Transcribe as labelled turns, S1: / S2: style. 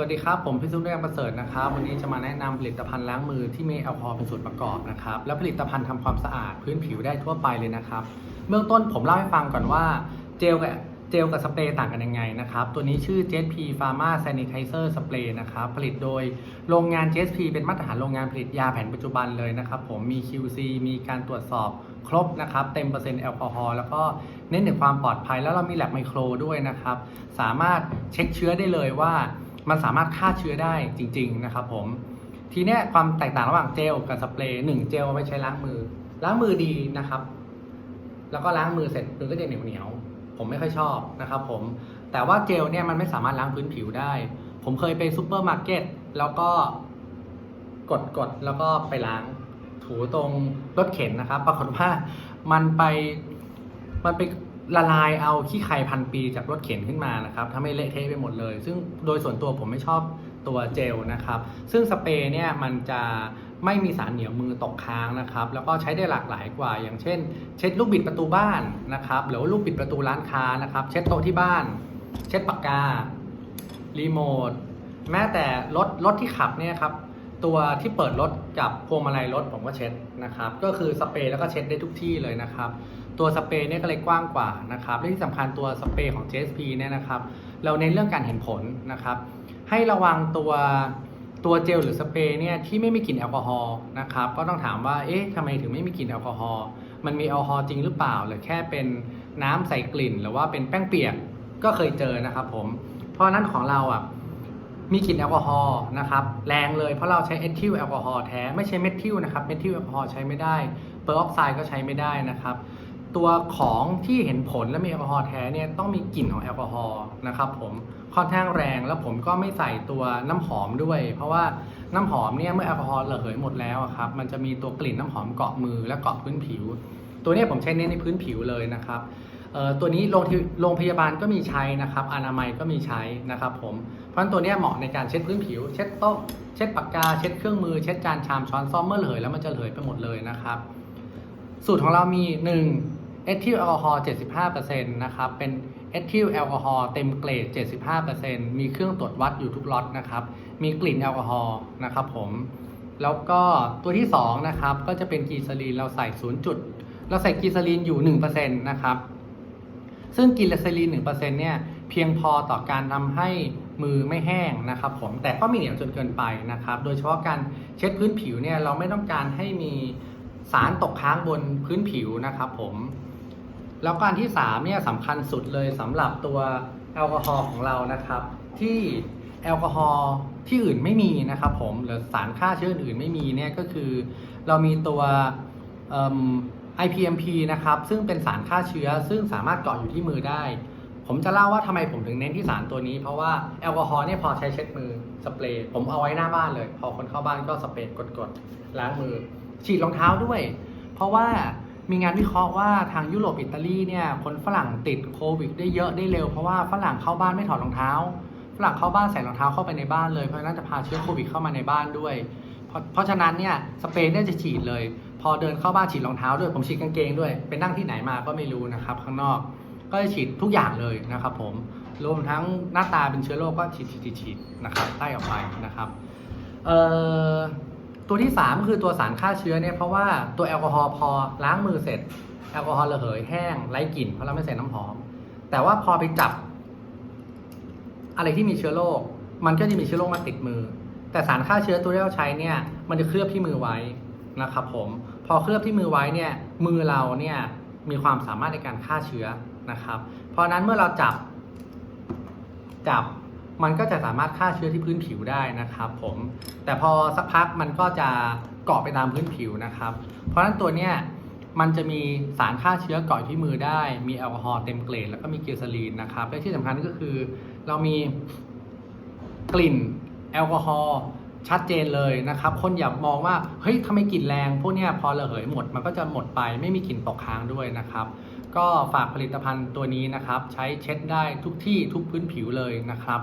S1: วัสดีครับ ผมพิสุทธิ์เรืองประเสริฐนะครับ วันนี้จะมาแนะนำผลิตภัณฑ์ล้างมือที่มีแอลกอฮอล์เป็นส่วนประกอบนะครับ และผลิตภัณฑ์ทำความสะอาดพื้นผิวได้ทั่วไปเลยนะครับ เบื้องต้นผมเล่าให้ฟังก่อนว่าเจลกับเจลกับสเปรย์ต่างกันยังไงนะครับ ตัวนี้ชื่อ JP Pharma Sanitizer Spray นะครับ ผลิตโดยโรงงาน JP เป็นมาตรฐานโรงงานผลิตยาแผนปัจจุบันเลยนะครับผมมี QC มีการตรวจสอบครบนะครับ เต็มเปอร์เซ็นต์แอลกอฮอล์แล้วก็เน้นถึงความปลอดภัยแล้วเรามีแลบไมโครด้วยนะครับ สามารถเช็คเชื้อได้เลยว่า มันสามารถฆ่าเชื้อได้จริง ๆ นะครับผมทีเนี้ยความแตกต่างระหว่างเจลกับสเปรย์หนึ่งเจลไว้ใช้ล้างมือ ล้างมือดีนะครับ แล้วก็ล้างมือเสร็จมือก็จะเหนียวเหนียวผมไม่ค่อยชอบนะครับ ผม แต่ว่าเจลเนี่ยมันไม่สามารถล้างพื้นผิวได้ ผมเคยไปซูเปอร์มาร์เก็ตแล้วก็กดกดแล้วก็ไปล้างถูตรงรถเข็นนะครับ ปรากฏว่ามันไปมันไป ละลายเอาขี้ไคพันปีจากรถเข็นขึ้นมานะครับทำให้เละเทะไปหมดเลย ซึ่งโดยส่วนตัวผมไม่ชอบตัวเจลนะครับ ซึ่งสเปรย์เนี่ยมันจะไม่มีสารเหนียวมือตกค้างนะครับ แล้วก็ใช้ได้หลากหลายกว่า อย่างเช่น เช็ดลูกบิดประตูบ้านนะครับ หรือว่าลูกบิดประตูร้านค้านะครับ เช็ดโต๊ะที่บ้าน เช็ดปากกา รีโมท แม้แต่รถรถที่ขับเนี่ยครับ ตัวที่เปิดรถกับพวงมาลัยรถผมก็เช็ดนะครับ ก็คือสเปรย์แล้วก็เช็ดได้ทุกที่เลยนะครับ ตัวสเปรย์เนี่ยก็เลยกว้างกว่านะครับและที่สำคัญตัวสเปรย์ของ JSP เนี่ยนะครับเราเน้นเรื่องการเห็นผลนะครับ ให้ระวังตัวตัวเจลหรือสเปรย์เนี่ยที่ไม่มีกลิ่นแอลกอฮอล์นะครับก็ต้องถามว่าเอ๊ะทำไมถึงไม่มีกลิ่นแอลกอฮอล์มันมีแอลกอฮอล์จริงหรือเปล่า หรือแค่เป็นน้ำใส่กลิ่น หรือว่าเป็นแป้งเปียกก็เคยเจอนะครับผมเพราะฉะนั้นของเราอะ มีกลิ่นแอลกอฮอล์นะครับแรงเลยเพราะเราใช้เอทิลแอลกอฮอล์แท้ไม่ใช่เมทิลนะครับเมทิลแอลกอฮอล์ใช้ไม่ได้เปอร์ออกไซด์ก็ใช้ไม่ได้นะครับตัวของที่เห็นผลและมีแอลกอฮอล์แท้เนี่ยต้องมีกลิ่นของแอลกอฮอล์นะครับผมค่อนข้างแรงแล้วผมก็ไม่ใส่ตัวน้ำหอมด้วย เพราะว่าน้ำหอมเนี่ยเมื่อแอลกอฮอล์ระเหยหมดแล้วครับมันจะมีตัวกลิ่นน้ำหอมเกาะมือและเกาะพื้นผิว ตัวนี้ผมใช้เน้นในพื้นผิวเลยนะครับ ตัวนี้โรงงพยาบาลก็มีใช้นะครับ อนามัยก็มีใช้นะครับผม เพราะฉะนั้นตัวนี้เหมาะในการเช็ดพื้นผิว เช็ดโต๊ะ เช็ดปากกา เช็ดเครื่องมือ เช็ดจานชามช้อนซ่อมเมื่อเหยแล้วมันจะเหยไปหมดเลยนะครับ สูตรของเรามี1เอทิลแอลกอฮอล์75%นะครับ เป็นเอทิลแอลกอฮอล์เต็มเกรด 75%มีเครื่องตรวจวัดอยู่ทุกล็อตนะครับ มีกลิ่นแอลกอฮอล์นะครับผม แล้วก็ตัวที่2นะครับ ก็จะเป็นกีซาลีนเราใส่ 0 จุด เราใส่กีซาลีนอยู่ 1%นะครับ ซึ่งกีซาลีน1%เนี่ยเพียงพอต่อการทำให้มือไม่แห้งนะครับผมแต่ก็ไม่เหนียวจนเกินไปนะครับ โดยเฉพาะการเช็ดพื้นผิวเนี่ยเราไม่ต้องการให้มีสารตกค้างบนพื้นผิวนะครับผมแล้วก็อันที่3เนี่ยสำคัญสุดเลยสำหรับตัวแอลกอฮอล์ของเรานะครับ ที่แอลกอฮอล์ที่อื่นไม่มีนะครับผมหรือสารฆ่าเชื้ออื่นไม่มีเนี่ยก็คือ เรามีตัว IPMP นะครับซึ่งเป็นสารฆ่าเชื้อ ซึ่งสามารถเกาะอยู่ที่มือได้ ผมจะเล่าว่าทำไมผมถึงเน้นที่สารตัวนี้ เพราะว่าแอลกอฮอล์เนี่ยพอใช้เช็ดมือสเปรย์ผมเอาไว้หน้าบ้านเลย พอคนเข้าบ้านก็สเปรย์กดๆล้างมือ ฉีดรองเท้าด้วย เพราะว่ามีงานวิเคราะห์ว่าทางยุโรปอิตาลีเนี่ยคนฝรั่งติดโควิดได้เยอะได้เร็วเพราะว่าฝรั่งเข้าบ้านไม่ถอดรองเท้าฝรั่งเข้าบ้านใส่รองเท้าเข้าไปในบ้านเลยเพราะนั้นจะพาเชื้อโควิดเข้ามาในบ้านด้วย เพราะเพราะฉะนั้นเนี่ยสเปรย์เนี่ยจะฉีดเลย พอเดินเข้าบ้านฉีดรองเท้าด้วยผมฉีดกางเกงด้วยไปนั่งที่ไหนมาก็ไม่รู้นะครับ ข้างนอก ก็จะฉีดทุกอย่างเลยนะครับ ผมรวมทั้งหน้าตาเป็นเชื้อโรคก็ฉีดฉีดฉีดนะครับไล่ออกไปนะครับเอ่อตัวที่สามก็คือตัวสารฆ่าเชื้อเนี่ยเพราะว่าตัวแอลกอฮอล์พอล้างมือเสร็จ แอลกอฮอล์ระเหยแห้งไร้กลิ่นเพราะเราไม่ใส่น้ำหอม แต่ว่าพอไปจับ อะไรที่มีเชื้อโรคมันก็จะมีเชื้อโรคมาติดมือ แต่สารฆ่าเชื้อตัวที่เราใช้เนี่ย มันจะเคลือบที่มือไว้ นะครับผมพอเคลือบที่มือไว้เนี่ยมือเราเนี่ยมีความสามารถในการฆ่าเชื้อนะครับ เพราะนั้นเมื่อเราจับจับมันก็จะสามารถฆ่าเชื้อที่พื้นผิวได้นะครับผมแต่พอสักพักมันก็จะเกาะไปตามพื้นผิวนะครับ เพราะฉะนั้นตัวเนี้ยมันจะมีสารฆ่าเชื้อเกาะอยู่ที่มือได้ มีแอลกอฮอล์เต็มเกรดแล้วก็มีเกสาลีนนะครับและที่สำคัญก็คือเรามีกลิ่นแอลกอฮอล์ ชัดเจนเลยนะครับ คนอย่ามองว่าเฮ้ยทำไมกลิ่นแรงพวกนี้พอระเหยหมดมันก็จะหมดไปไม่มีกลิ่นตกค้างด้วยนะครับ ก็ฝากผลิตภัณฑ์ตัวนี้นะครับ ใช้เช็ดได้ทุกที่ทุกพื้นผิวเลยนะครับ